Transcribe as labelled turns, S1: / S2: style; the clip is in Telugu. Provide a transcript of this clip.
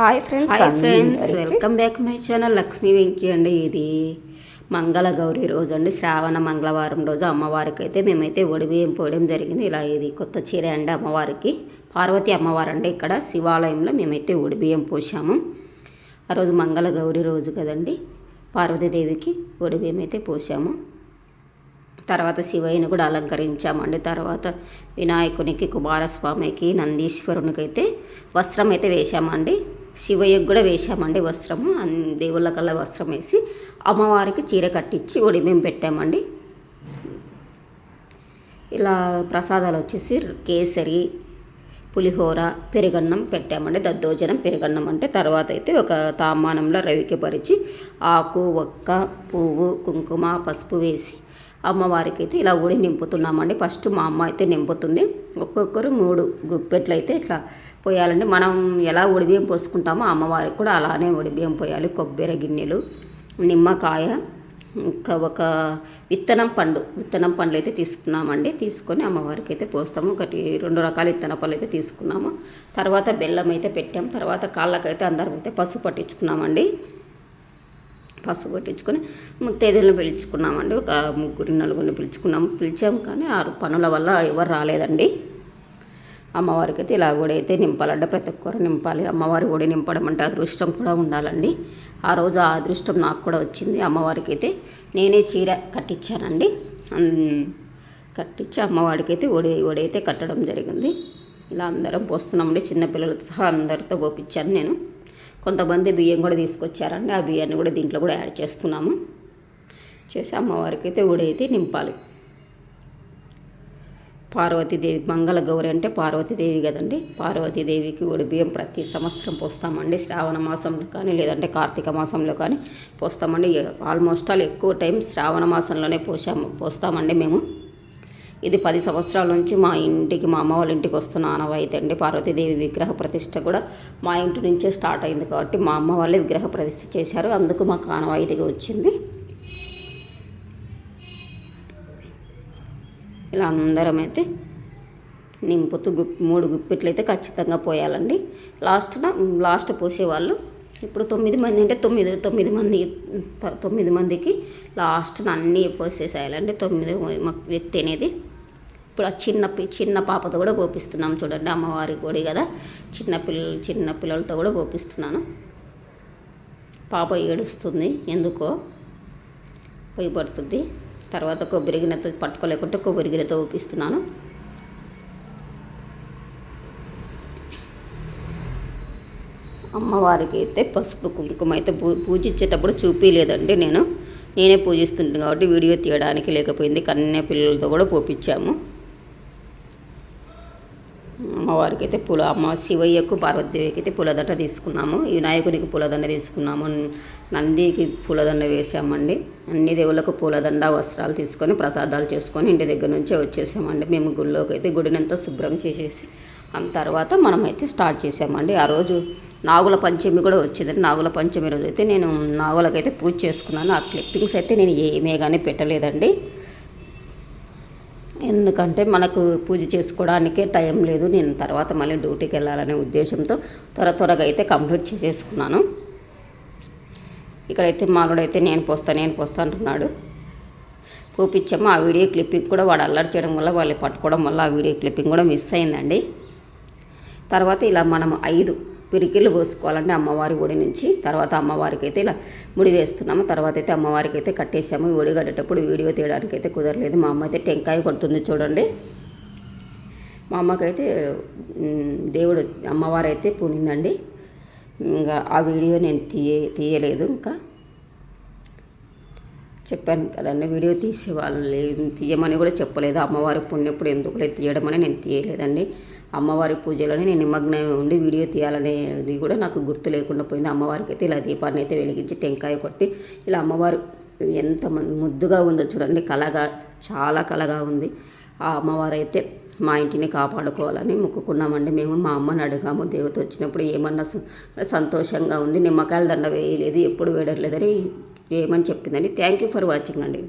S1: Hi friends
S2: hi friends welcome back my channel Lakshmi Venky అండి ఇది. మంగళ గౌరి రోజు అండి శ్రావణ మంగళవారం రోజు అమ్మవారికి అయితే మేమైతే ఒడిబియ్యం పోయడం జరిగింది. ఇలా ఇది కొత్త చీర అండి అమ్మవారికి. పార్వతి అమ్మవారు అండి ఇక్కడ శివాలయంలో మేమైతే ఒడిబియ్యం పోసాము ఆ రోజు మంగళ గౌరి రోజు కదండి పార్వతీదేవికి ఒడిబియ్యం అయితే పోసాము తర్వాత శివయ్యని కూడా అలంకరించామండి. తర్వాత వినాయకునికి కుమారస్వామికి నందీశ్వరునికి అయితే వస్త్రం అయితే వేశామండి. శివయ్యకు కూడా వేసామండి వస్త్రము. దేవుళ్ళకల్లా వస్త్రం వేసి అమ్మవారికి చీర కట్టించి ఒడిమేం పెట్టామండి. ఇలా ప్రసాదాలు వచ్చేసి కేసరి పులిహోర పెరుగన్నం పెట్టామండి. దద్దోజనం పెరుగన్నం అంటే తర్వాత అయితే ఒక తామానంలో రవికి పరిచి ఆకు ఒక్క పువ్వు కుంకుమ పసుపు వేసి అమ్మవారికి అయితే ఇలా ఊడి నింపుతున్నామండి. ఫస్ట్ మా అమ్మ అయితే నింపుతుంది. ఒక్కొక్కరు మూడు గుప్పెట్లు అయితే ఇట్లా పోయాలండి. మనం ఎలా ఉడిబియ్యం పోసుకుంటామో అమ్మవారికి కూడా అలానే ఉడిబియ్యం పోయాలి. కొబ్బరి గిన్నెలు నిమ్మకాయ ఇంకా ఒక విత్తనం పండు. విత్తనం పండ్లు అయితే తీసుకున్నామండి. తీసుకొని అమ్మవారికి అయితే పోస్తాము. ఒకటి రెండు రకాల విత్తన పళ్ళు అయితే తీసుకున్నాము. తర్వాత బెల్లం అయితే పెట్టాము. తర్వాత కాళ్ళకైతే అందరం అయితే పసుపు పట్టించుకున్నామండి. పసుపు కొట్టించుకొని ముత్తైదులను పిలుచుకున్నామండి. ఒక ముగ్గురు నలుగురిని పిలుచుకున్నాము. పిలిచాము కానీ ఆరు పనుల వల్ల ఎవరు రాలేదండి. అమ్మవారికి అయితే ఇలా కూడా అయితే నింపాలంటే ప్రతి ఒక్కరు నింపాలి. అమ్మవారి ఒడి నింపడం అంటే అదృష్టం కూడా ఉండాలండి. ఆ రోజు ఆ అదృష్టం నాకు కూడా వచ్చింది. అమ్మవారికి అయితే నేనే చీర కట్టించానండి. కట్టించి అమ్మవారికి అయితే ఒడి ఒడి అయితే కట్టడం జరిగింది. ఇలా అందరం పోస్తున్నామండి. చిన్నపిల్లలతో సహా అందరితో పోపించాను నేను. కొంతమంది బియ్యం కూడా తీసుకొచ్చారండి. ఆ బియ్యాన్ని కూడా దీంట్లో కూడా యాడ్ చేస్తున్నాము. చేసి అమ్మవారికి అయితే ఉడైతే నింపాలి. పార్వతీదేవి మంగళ గౌరి అంటే పార్వతీదేవి కదండి. పార్వతీదేవికి ఉడి బియ్యం ప్రతి సంవత్సరం పోస్తామండి. శ్రావణ మాసంలో కానీ లేదంటే కార్తీక మాసంలో కానీ పోస్తామండి. ఆల్మోస్ట్ ఆల్ ఎక్కువ టైం శ్రావణ మాసంలోనే పోసాము పోస్తామండి మేము. ఇది పది సంవత్సరాల నుంచి మా ఇంటికి మా అమ్మ వాళ్ళ ఇంటికి వస్తున్న ఆనవాయితీ అండి. పార్వతీదేవి విగ్రహ ప్రతిష్ట కూడా మా ఇంటి నుంచే స్టార్ట్ అయింది కాబట్టి మా అమ్మ వాళ్ళే విగ్రహ ప్రతిష్ట చేశారు. అందుకు మాకు ఆనవాయితీగా వచ్చింది. ఇలా అందరం అయితే నింపుతూ గుప్ మూడు గుప్పిట్లు అయితే ఖచ్చితంగా పోయాలండి. లాస్ట్న లాస్ట్ పోసేవాళ్ళు ఇప్పుడు తొమ్మిది మంది అంటే తొమ్మిది తొమ్మిది మంది తొమ్మిది మందికి లాస్ట్న అన్నీ పోసేసేయాలండి. తొమ్మిది వ్యక్తి అనేది ఇప్పుడు ఆ చిన్న చిన్న పాపతో కూడా పోపిస్తున్నాం చూడండి అమ్మవారి గుడి కదా. చిన్న పిల్లలు చిన్న పిల్లలతో కూడా పోపిస్తున్నాను పాప ఏడుస్తుంది ఎందుకో? పొయ్యి పడుతుంది. తర్వాత కొబ్బరి గిన్నెతో పట్టుకోలేకుంటే కొబ్బరి గిన్నెతో ఊపిస్తున్నాను. అమ్మవారికి అయితే పసుపు కుంకుమ అయితే పూజించేటప్పుడు చూపించలేదండి నేను. నేనే పూజిస్తుంటాను కాబట్టి వీడియో తీయడానికి లేకపోయింది కన్నే పిల్లలతో కూడా పోపించాము అమ్మవారికి అయితే పూల అమ్మ శివయ్యకు పార్వతీదేవికి అయితే పూలదండ తీసుకున్నాము. వినాయకునికి పూలదండ తీసుకున్నాము. నందికి పూలదండ వేసామండి అన్ని దేవుళ్ళకు పూలదండ వస్త్రాలు తీసుకొని ప్రసాదాలు చేసుకొని ఇంటి దగ్గర నుంచే వచ్చేసామండి. మేము గుళ్ళోకి అయితే గుడినంతా శుభ్రం చేసేసి ఆ తర్వాత మనమైతే స్టార్ట్ చేసామండి. ఆ రోజు నాగుల పంచమి కూడా వచ్చిందండి. నాగుల పంచమి రోజు అయితే నేను నాగులకైతే పూజ చేసుకున్నాను. ఆ క్లిప్పింగ్స్ అయితే నేను ఏమే కానీ పెట్టలేదండి. ఎందుకంటే మనకు పూజ చేసుకోవడానికే టైం లేదు. నేను తర్వాత మళ్ళీ డ్యూటీకి వెళ్ళాలనే ఉద్దేశంతో త్వర త్వరగా అయితే కంప్లీట్ చేసేసుకున్నాను. ఇక్కడైతే మాలోడైతే నేను పోస్తా నేను పోస్తా అంటున్నాడు. పూపించాము ఆ వీడియో క్లిప్పింగ్ కూడా వాడు అల్లరి చేయడం వల్ల వాళ్ళు పట్టుకోవడం వల్ల ఆ వీడియో క్లిప్పింగ్ కూడా మిస్ అయిందండి. తర్వాత ఇలా మనం ఐదు పిరికిళ్ళు పోసుకోవాలంటే అమ్మవారి గుడి నుంచి. తర్వాత అమ్మవారికి అయితే ఇలా ముడి వేస్తున్నాము. తర్వాత అయితే అమ్మవారికి అయితే కట్టేసాము ఒడి కట్టేటప్పుడు వీడియో తీయడానికి అయితే కుదరలేదు. మా అమ్మ అయితే టెంకాయ కొడుతుంది చూడండి. మా అమ్మకైతే దేవుడు అమ్మవారు అయితే పూనిందండి ఇంకా ఆ వీడియో నేను తీయ తీయలేదు. ఇంకా చెప్పాను కదండి వీడియో తీసేవాళ్ళు లేదు తీయమని కూడా చెప్పలేదు. అమ్మవారి పుణ్యప్పుడు ఎందుకు లేదు? తీయడం అని నేను తీయలేదండి. అమ్మవారి పూజలోనే నేను నిమగ్నం ఉండి వీడియో తీయాలనేది కూడా నాకు గుర్తు లేకుండా పోయింది. అమ్మవారికి అయితే ఇలా దీపాన్ని అయితే వెలిగించి టెంకాయ కొట్టి ఇలా అమ్మవారు ఎంత ముద్దుగా ఉందో చూడండి. కళగా చాలా కళగా ఉంది. ఆ అమ్మవారు అయితే మా ఇంటిని కాపాడుకోవాలని మొక్కుకున్నామండి మేము. మా అమ్మని అడిగాము దేవత వచ్చినప్పుడు ఏమన్నా సంతోషంగా ఉంది నిమ్మకాయల దండ వేయలేదు ఎప్పుడు వేయలేదని వేయమని చెప్పిందండి. థ్యాంక్ యూ ఫర్ వాచింగ్ అండి.